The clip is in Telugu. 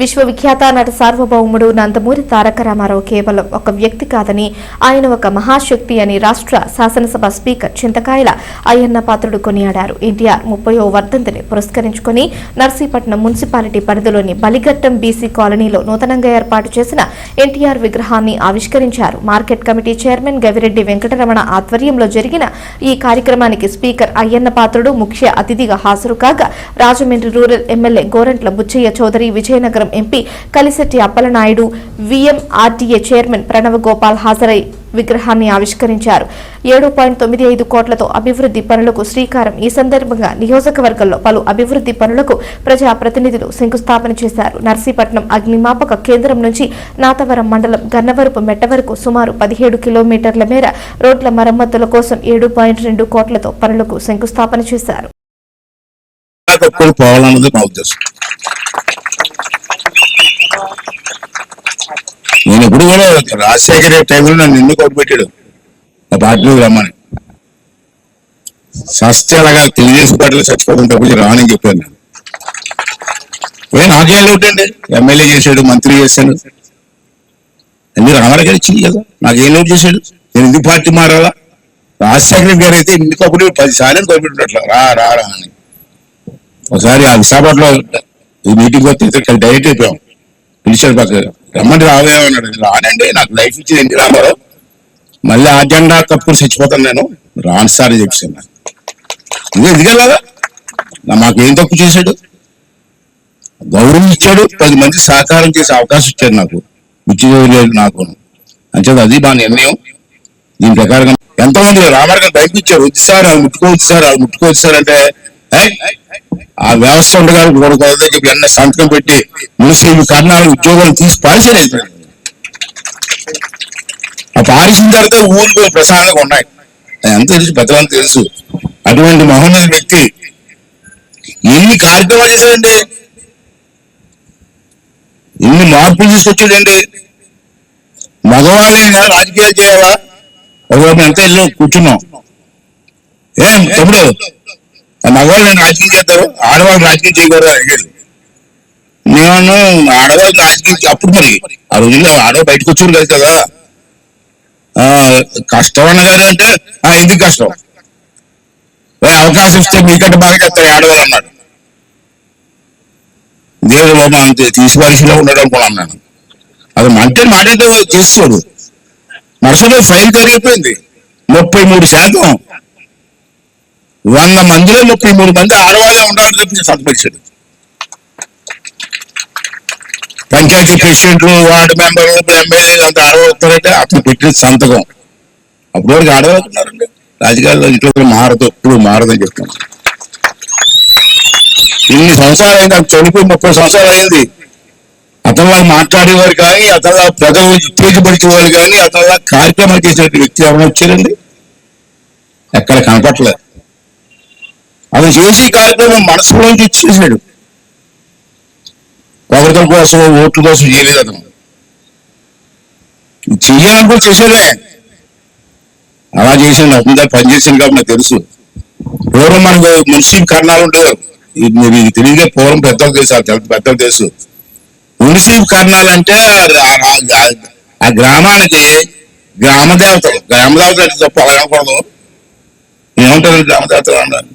విశ్వవిఖ్యాత నట సార్వభౌముడు నందమూరి తారక రామారావు కేవలం ఒక వ్యక్తి కాదని ఆయన ఒక మహాశక్తి అని రాష్ట్ర శాసనసభ స్పీకర్ చింతకాయల అయ్యన్న పాత్రుడు కొనియాడారు. ఎన్టీఆర్ ముప్పయో వర్ధంతిని పురస్కరించుకుని నర్సీపట్నం మున్సిపాలిటీ పరిధిలోని బలిఘట్టం బీసీ కాలనీలో నూతనంగా ఏర్పాటు చేసిన ఎన్టీఆర్ విగ్రహాన్ని ఆవిష్కరించారు. Market committee chairman Gavireddy Venkataramana ఆధ్వర్యంలో జరిగిన ఈ కార్యక్రమానికి స్పీకర్ అయ్యన్న పాత్రుడు ముఖ్య అతిథిగా హాజరు కాగా Rajahmundry rural MLA Gorantla Butchaiah Chowdary Vizianagaram MP Kalisetti Appalanaidu VMRTA chairman Pranav Gopal హాజరై విగ్రహాన్ని ఆవిష్కరించారు. ఏడు పాయింట్ తొమ్మిది ఐదు కోట్లతో అభివృద్ధి పనులకు శ్రీకారం. ఈ సందర్భంగా నియోజకవర్గంలో పలు అభివృద్ధి పనులకు ప్రజా ప్రతినిధులు శంకుస్థాపన చేశారు. నర్సీపట్నం అగ్నిమాపక కేంద్రం నుంచి నాతవరం మండలం గన్నవరపు మెట్ట వరకు సుమారు పదిహేడు కిలోమీటర్ల మేర రోడ్ల మరమ్మతుల కోసం ఏడు పాయింట్ రెండు కోట్లతో పనులకు శంకుస్థాపన చేశారు. నేను ఎప్పుడు కూడా రాజశేఖర్ రెడ్డి టైంలో నన్ను ఎన్ని కొట్టుపెట్టాడు నా పార్టీలోకి రమ్మని. సస్యాలుగా తెలుగుదేశం పార్టీలో చచ్చిపోవడం తప్పించి రానని చెప్పాను నేను. పోయి నాకేం లోటండి ఎమ్మెల్యే చేశాడు మంత్రి చేశాడు. అన్ని రామారావు గారు ఇచ్చింది కదా? నాకేం లోటు చేశాడు? నేను ఎందుకు పార్టీ మారాలా? రాజశేఖర గారు అయితే ఎన్ని కబుర్లు పది సార్లు రా రా రా అని. ఒకసారి ఆ విశాఖపట్నంలో ఈ మీటింగ్ వస్తే ఇక్కడ డైరెక్ట్ అయిపోయాం. పిలిచాడు పక్క రమ్మంటే రావే అన్నాడు. రానండి నాకు లైఫ్ ఇచ్చింది ఏంటి రామారావు? మళ్ళీ ఆ జెండా కప్పుకొని చచ్చిపోతాను నేను. రాను సార్ అని చెప్పాను ఇది ఎదిగలదా మాకేం తప్పు చేశాడు? గౌరవం ఇచ్చాడు పది మంది సహకారం చేసే అవకాశం ఇచ్చాడు నాకు. లేదు నాకు. అంచేది అది మా నిర్ణయం. దీని ప్రకారంగా ఎంతమంది రామారావు గారు బయటకు ఇచ్చారు? వచ్చి సార్ అది ముట్టుకోవచ్చు సార్ అది ముట్టుకోవచ్చు సార్ అంటే ఆ వ్యవస్థ ఉండగా కూడా చెప్పి సంతకం పెట్టి మున్సిపల్ కర్ణాలు ఉద్యోగాలు తీసి పారిసేది ఆ పారిసిన తర్వాత ఊరికి ప్రశాంతంగా ఉన్నాయి. అది తెలుసు పెద్దలంతా తెలుసు. అటువంటి మహోన్నత వ్యక్తి ఎన్ని కార్యక్రమాలు చేశాడండి ఎన్ని మార్పులు తీసుకొచ్చాడండి మగవాళ్ళైనా రాజకీయాలు చేయాలా? ఒకవేళ ఎంత ఇల్లు కూర్చున్నాం. ఏం తమ్ముడు? మగవాళ్ళు రాజకీయం చేస్తారు? ఆడవాళ్ళు రాజకీయం చేయకూడదు? అని అడిగాడు నేను ఆడవాళ్ళు రాజకీయం అప్పుడు మరి ఆ రోజుల్లో ఆడవాళ్ళు బయటకు వచ్చి కదా కదా. ఆ, కష్టం అన్నగారు అంటే ఆ ఎందుకు కష్టం? అవకాశం ఇస్తే మీకంటే బాగా చెప్తారు ఆడవాళ్ళు అన్నాడు దేవుడు బాబు అంతే తీసి పరీక్షలో ఉండడం అనుకున్నాను అన్నాను. అది అంటే మాట అంటే చేసాడు మరుసలో ఫైల్ కరిగిపోయింది ముప్పై మూడు శాతం వంద మందిలో ముప్పై మూడు మంది ఆడవాళ్ళే ఉండాలని చెప్పి సంతపరిచాడు పంచాయతీ ప్రెసిడెంట్లు వార్డు మెంబర్లు ఎమ్మెల్యేలు అంతా ఆడవాళ్ళు వస్తారంటే అతను పెట్టిన సంతకం. అప్పుడు వరకు ఆడవాళ్ళు ఉన్నారండి రాజకీయాల్లో ఇంట్లో మారదు. ఎప్పుడు మారదని చెప్తాను ఇన్ని సంవత్సరాలు అయింది నాకు చనిపోయి ముప్పై సంవత్సరాలు అయింది. అతనిలా మాట్లాడేవారు కానీ అతనిలా ప్రజలు ఉత్తేజపరిచే వాళ్ళు కానీ అతనిలా కార్యక్రమాలు చేసేటువంటి వ్యక్తి ఎవరైనా వచ్చారండి? ఎక్కడ కనపట్లేదు అతను చేసే కార్యక్రమం మనసులోంచి చేశాడు పొగడతల కోసం ఓట్ల కోసం చేయలేదు అతను. చేయాలనుకో కూడా చేశాడే. అలా చేసాడు అతని పనిచేసాను కాబట్టి నాకు తెలుసు. పూర్వం మనకు మున్సిపల్ కర్ణాలు ఉండేవారు ఇది మీరు ఇది తెలియదే పూర్వం పెద్దలు తెలుసు పెద్దలు తెలుసు. మున్సిపల్ కర్ణాలు అంటే ఆ- గ్రామానికి గ్రామదేవతలు. గ్రామదేవతలు అంటే తప్ప అలా అనకూడదు ఏమంటారు గ్రామదేవతలు అన్నారు?